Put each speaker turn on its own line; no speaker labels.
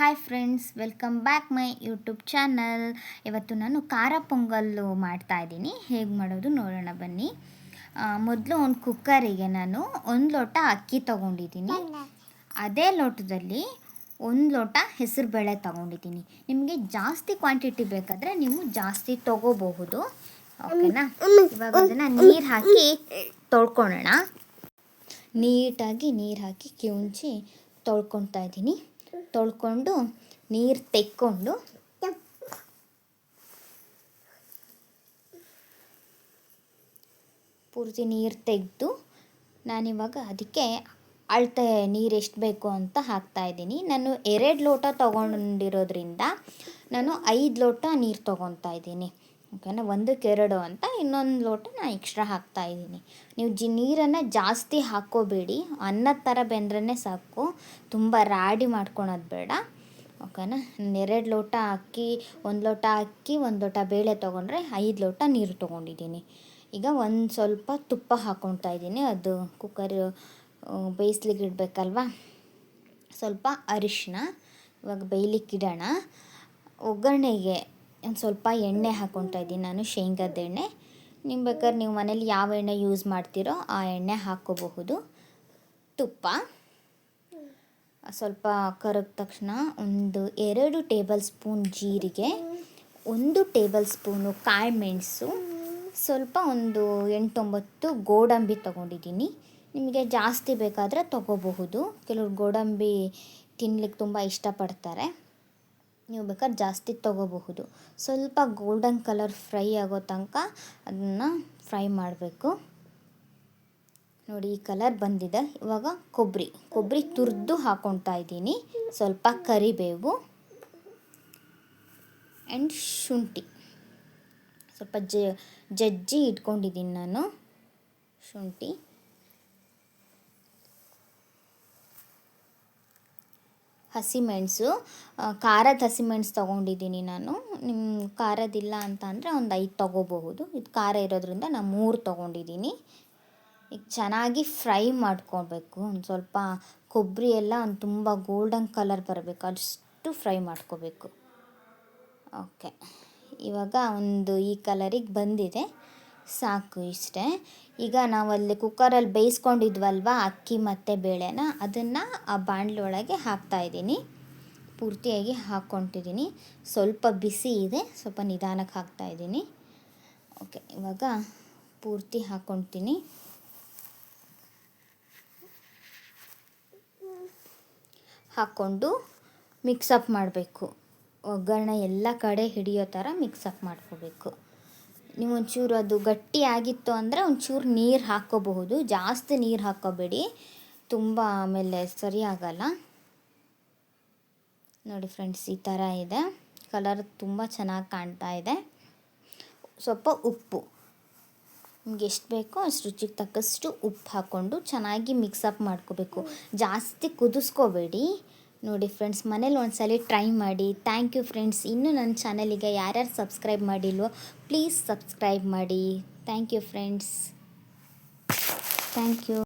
Hi friends welcome back my YouTube channel ಇವತ್ತು ನಾನು ಖಾರ ಪೊಂಗಲ್ಲು ಮಾಡ್ತಾ ಇದ್ದೀನಿ. ಹೇಗೆ ಮಾಡೋದು ನೋಡೋಣ ಬನ್ನಿ. ಮೊದಲು ಒಂದು ಕುಕ್ಕರಿಗೆ ನಾನು ಒಂದು ಲೋಟ ಅಕ್ಕಿ ತೊಗೊಂಡಿದ್ದೀನಿ. ಅದೇ ಲೋಟದಲ್ಲಿ ಒಂದು ಲೋಟ ಹೆಸರುಬೇಳೆ ತೊಗೊಂಡಿದ್ದೀನಿ. ನಿಮಗೆ ಜಾಸ್ತಿ ಕ್ವಾಂಟಿಟಿ ಬೇಕಾದರೆ ನೀವು ಜಾಸ್ತಿ ತೊಗೋಬಹುದು. ಓಕೆನಾ? ಇವಾಗ ಅದನ್ನು ನೀರು ಹಾಕಿ ತೊಳ್ಕೊಳ್ಳೋಣ ನೀಟಾಗಿ ನೀರು ಹಾಕಿ ಕಿವುಂಚಿ ತೊಳ್ಕೊತಾ ಇದ್ದೀನಿ. ತೊಳ್ಕೊಂಡು ನೀರು ತೆಕ್ಕೊಂಡು ಪೂರ್ತಿ ನೀರು ತೆಗೆದು ನಾನಿವಾಗ ಅದಕ್ಕೆ ಅಳತೆ ನೀರು ಎಷ್ಟು ಬೇಕು ಅಂತ ಹಾಕ್ತಾ ಇದ್ದೀನಿ. ನಾನು ಎರಡು ಲೋಟ ತೊಗೊಂಡಿರೋದ್ರಿಂದ ನಾನು ಐದು ಲೋಟ ನೀರು ತೊಗೊತಾ ಇದ್ದೀನಿ. ಓಕೆನಾ? ಒಂದಕ್ಕೆ ಎರಡು ಅಂತ ಇನ್ನೊಂದು ಲೋಟ ನಾನು ಎಕ್ಸ್ಟ್ರಾ ಹಾಕ್ತಾ ಇದ್ದೀನಿ. ನೀವು ಜಿ ನೀರನ್ನು ಜಾಸ್ತಿ ಹಾಕ್ಕೋಬೇಡಿ ಅನ್ನದ ಥರ ಬೆಂದ್ರೇ ಸಾಕು. ತುಂಬ ರಾಡಿ ಮಾಡ್ಕೊಳೋದು ಬೇಡ. ಓಕೆನಾ? ಎರಡು ಲೋಟ ಅಕ್ಕಿ, ಒಂದು ಲೋಟ ಅಕ್ಕಿ, ಒಂದು ಲೋಟ ಬೇಳೆ ತೊಗೊಂಡ್ರೆ ಐದು ಲೋಟ ನೀರು ತೊಗೊಂಡಿದ್ದೀನಿ. ಈಗ ಒಂದು ಸ್ವಲ್ಪ ತುಪ್ಪ ಹಾಕ್ಕೊಳ್ತಾ ಇದ್ದೀನಿ. ಅದು ಕುಕ್ಕರ್ ಬೇಯಿಸ್ಲಿಕ್ಕೆ ಇಡಬೇಕಲ್ವಾ? ಸ್ವಲ್ಪ ಅರಿಶಿನ ಇವಾಗ ಬೇಯ್ಲಿಕ್ಕೆ ಇಡೋಣ. ಒಗ್ಗರಣೆಗೆ ಒಂದು ಸ್ವಲ್ಪ ಎಣ್ಣೆ ಹಾಕ್ಕೊತಾ ಇದ್ದೀನಿ ನಾನು, ಶೇಂಗದ ಎಣ್ಣೆ. ನಿಮ್ಮ ಬೇಕಾದ್ರೆ ನೀವು ಮನೇಲಿ ಯಾವ ಎಣ್ಣೆ ಯೂಸ್ ಮಾಡ್ತೀರೋ ಆ ಎಣ್ಣೆ ಹಾಕ್ಕೋಬಹುದು ತುಪ್ಪ. ಸ್ವಲ್ಪ ಕರಗ ತಕ್ಷಣ ಒಂದು ಎರಡು ಟೇಬಲ್ ಸ್ಪೂನ್ ಜೀರಿಗೆ, ಒಂದು ಟೇಬಲ್ ಸ್ಪೂನು ಕಾಳು ಮೆಣಸು, ಸ್ವಲ್ಪ ಒಂದು ಎಂಟೊಂಬತ್ತು ಗೋಡಂಬಿ ತೊಗೊಂಡಿದ್ದೀನಿ. ನಿಮಗೆ ಜಾಸ್ತಿ ಬೇಕಾದರೆ ತೊಗೋಬಹುದು. ಕೆಲವರು ಗೋಡಂಬಿ ತಿನ್ಲಿಕ್ಕೆ ತುಂಬ ಇಷ್ಟಪಡ್ತಾರೆ. ನೀವು ಬೇಕಾದ್ರೆ ಜಾಸ್ತಿ ತೊಗೋಬಹುದು. ಸ್ವಲ್ಪ ಗೋಲ್ಡನ್ ಕಲರ್ ಫ್ರೈ ಆಗೋ ತನಕ ಅದನ್ನು ಫ್ರೈ ಮಾಡಬೇಕು. ನೋಡಿ, ಈ ಕಲರ್ ಬಂದಿದೆ. ಇವಾಗ ಕೊಬ್ಬರಿ ಕೊಬ್ಬರಿ ತುರಿದು ಹಾಕೊತಾ ಇದ್ದೀನಿ. ಸ್ವಲ್ಪ ಕರಿಬೇವು ಆ್ಯಂಡ್ ಶುಂಠಿ. ಸ್ವಲ್ಪ ಜಜ್ಜಿ ಇಟ್ಕೊಂಡಿದ್ದೀನಿ ನಾನು. ಶುಂಠಿ. ಹಸಿಮೆಣಸು ಖಾರದ ಹಸಿಮೆಣಸು ತೊಗೊಂಡಿದ್ದೀನಿ ನಾನು. ನಿಮ್ಮ ಖಾರದಿಲ್ಲ ಅಂತ ಅಂದರೆ ಒಂದು ಐದು ತೊಗೋಬಹುದು. ಇದು ಖಾರ ಇರೋದ್ರಿಂದ ನಾನು ಮೂರು ತೊಗೊಂಡಿದ್ದೀನಿ. ಈಗ ಚೆನ್ನಾಗಿ ಫ್ರೈ ಮಾಡ್ಕೋಬೇಕು. ಒಂದು ಸ್ವಲ್ಪ ಕೊಬ್ಬರಿ ಎಲ್ಲ ಒಂದು ತುಂಬ ಗೋಲ್ಡನ್ ಕಲರ್ ಬರಬೇಕು. ಅಷ್ಟು ಫ್ರೈ ಮಾಡ್ಕೋಬೇಕು. ಓಕೆ. ಇವಾಗ ಒಂದು ಈ ಕಲರಿಗೆ ಬಂದಿದೆ. ಸಾಕು ಇಷ್ಟೇ. ಈಗ ನಾವಲ್ಲಿ ಕುಕ್ಕರಲ್ಲಿ ಬೇಯಿಸ್ಕೊಂಡಿದ್ವಲ್ವ, ಅಕ್ಕಿ ಮತ್ತು ಬೇಳೆನ, ಅದನ್ನು ಆ ಬಾಣಲೊಳಗೆ ಒಳಗೆ ಹಾಕ್ತಾಯಿದ್ದೀನಿ ಪೂರ್ತಿಯಾಗಿ ಹಾಕ್ಕೊತಿದ್ದೀನಿ ಸ್ವಲ್ಪ ಬಿಸಿ ಇದೆ, ಸ್ವಲ್ಪ ನಿಧಾನಕ್ಕೆ ಹಾಕ್ತಾಯಿದ್ದೀನಿ ಓಕೆ, ಇವಾಗ ಪೂರ್ತಿ ಹಾಕ್ಕೊತೀನಿ ಹಾಕ್ಕೊಂಡು ಮಿಕ್ಸಪ್ ಮಾಡಬೇಕು. ಒಗ್ಗರಣೆ ಎಲ್ಲ ಕಡೆ ಹಿಡಿಯೋ ಥರ ಮಿಕ್ಸಪ್ ಮಾಡ್ಕೋಬೇಕು. ನೀವು ಒಂಚೂರು ಅದು ಗಟ್ಟಿ ಆಗಿತ್ತು ಅಂದರೆ ಒಂಚೂರು ನೀರು ಹಾಕ್ಕೋಬಹುದು ಜಾಸ್ತಿ ನೀರು ಹಾಕ್ಕೋಬೇಡಿ ತುಂಬ ಆಮೇಲೆ ಸರಿ ಆಗಲ್ಲ ನೋಡಿ ಫ್ರೆಂಡ್ಸ್, ಈ ಥರ ಇದೆ. ಕಲರ್ ತುಂಬ ಚೆನ್ನಾಗಿ ಕಾಣ್ತಾ ಇದೆ. ಸ್ವಲ್ಪ ಉಪ್ಪು. ನಿಮ್ಗೆ ಎಷ್ಟು ಬೇಕೋ ಅಷ್ಟು ರುಚಿಗೆ ತಕ್ಕಷ್ಟು ಉಪ್ಪು ಹಾಕ್ಕೊಂಡು ಚೆನ್ನಾಗಿ ಮಿಕ್ಸಪ್ ಮಾಡ್ಕೋಬೇಕು. ಜಾಸ್ತಿ ಕುದಿಸ್ಕೋಬೇಡಿ. ನೋಡಿ ಫ್ರೆಂಡ್ಸ್ ಮನೇಲಿ ಒಂದ್ಸಲ ಟ್ರೈ ಮಾಡಿ. ಥ್ಯಾಂಕ್ ಯು ಫ್ರೆಂಡ್ಸ್ ಇನ್ನೂ ನನ್ನ ಚಾನಲಿಗೆ ಯಾರ್ಯಾರು ಸಬ್ಸ್ಕ್ರೈಬ್ ಮಾಡಿಲ್ವೋ ಪ್ಲೀಸ್ ಸಬ್ಸ್ಕ್ರೈಬ್ ಮಾಡಿ. Thank you friends thank you